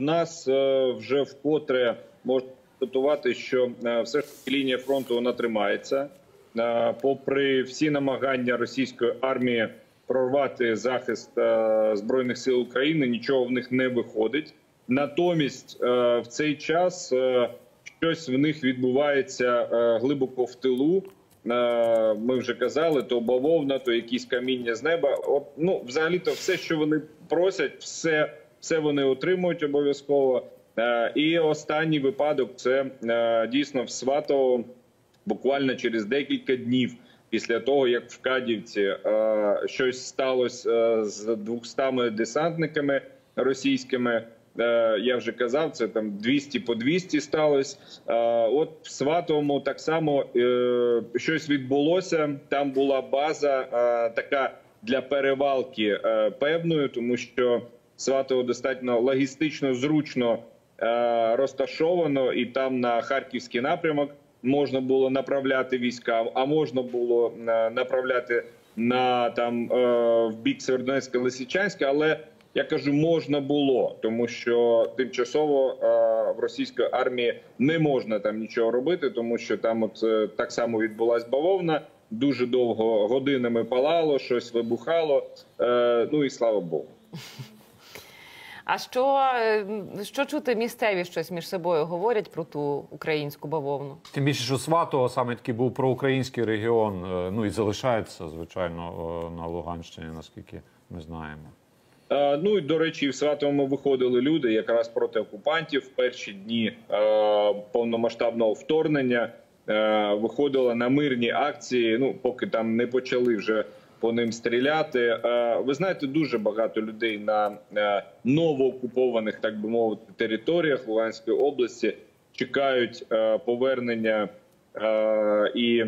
У нас е, вже вкотре можна констатувати, що е, все ж таки лінія фронту вона тримається. Е, Попри всі намагання російської армії прорвати захист збройних сил України, нічого в них не виходить. Натомість в цей час щось в них відбувається глибоко в тилу. Ми вже казали, то бавовна, то якісь каміння з неба. Ну, взагалі, то все, що вони просять, все, все вони отримують обов'язково. Е, І останній випадок це е, дійсно в Сватово буквально через декілька днів після того, як в Кадівці е, щось сталося з 200 десантниками російськими. Я вже казав, це там 200 по 200 сталося. От в Сватовому так само щось відбулося. Там була база така для перевалки певною, тому що Сватово достатньо логістично зручно е, розташовано, і там на харківський напрямок можна було направляти війська, а можна було е, направляти на там е, в бік Северодонецька Лисичанська, але я кажу, можна було, тому що тимчасово е, в російської армії не можна там нічого робити, тому що там от е, так само відбулась бавовна. Дуже довго годинами палало, щось вибухало. Е, ну і слава Богу. А що, е, що чути місцеві щось між собою говорять про ту українську бавовну? Тим більше, що Сватово саме такий був проукраїнський регіон, е, ну і залишається, звичайно, е, на Луганщині, наскільки ми знаємо. Е, Ну і до речі, в Сватовому виходили люди якраз проти окупантів в перші дні е, повномасштабного вторгнення. Е, виходила на мирні акції. Ну поки там не почали вже по ним стріляти. Е, ви знаєте, дуже багато людей на е, новоокупованих, так би мовити, територіях Луганської області чекають е, повернення і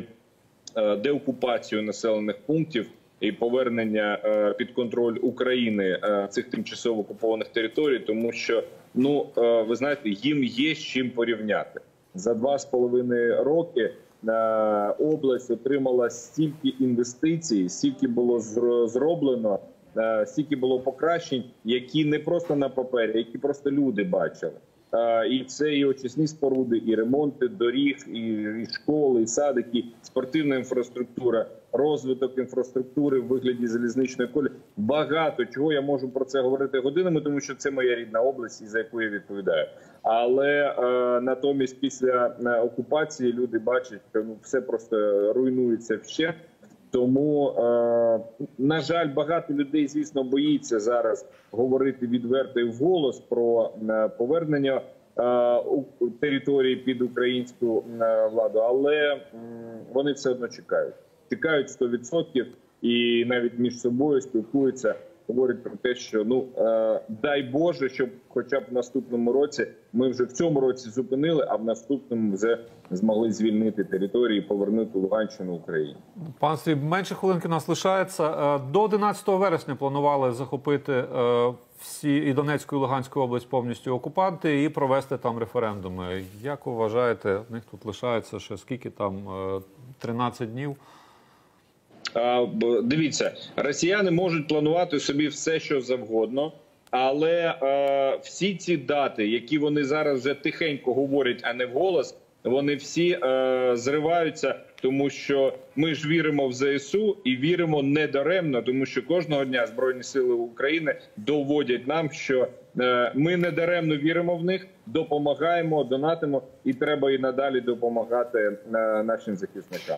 деокупацію населених пунктів і повернення під контроль України цих тимчасово окупованих територій, тому що ну ви знаєте, їм є з чим порівняти за два з половиною роки. Е, Область отримала стільки інвестицій, стільки було зроблено, е, стільки було покращень, які не просто на папері, які просто люди бачили. Е, І це і очисні споруди, і ремонти доріг, і, школи, і садики, спортивна інфраструктура, розвиток інфраструктури в вигляді залізничної колі. Багато чого я можу про це говорити годинами, тому що це моя рідна область, і за яку я відповідаю. Але е, натомість, після е, окупації люди бачать, що ну все просто руйнується вщент. Тому, е, на жаль, багато людей, звісно, боїться зараз говорити відверто і вголос про е, повернення е, території під українську владу, але вони все одно чекають. Чекають 100% і навіть між собою спілкуються, говорять про те, що ну е, дай Боже, щоб хоча б в наступному році ми вже в цьому році зупинили, а в наступному вже змогли звільнити території, повернути Луганщину Україні. Пан Стрій, менше хвилинки нас лишається. Е, До 11 вересня планували захопити е, всі і Донецьку і Луганську область повністю окупанти і провести там референдуми. Як ви вважаєте, в них тут лишається ще скільки там е, 13 днів? Дивіться, росіяни можуть планувати собі все, що завгодно, але е, всі ці дати, які вони зараз вже тихенько говорять, а не вголос, вони всі е, зриваються, тому що ми ж віримо в ЗСУ і віримо недаремно, тому що кожного дня Збройні Сили України доводять нам, що е, ми недаремно віримо в них, допомагаємо, донатимо, і треба і надалі допомагати е, нашим захисникам.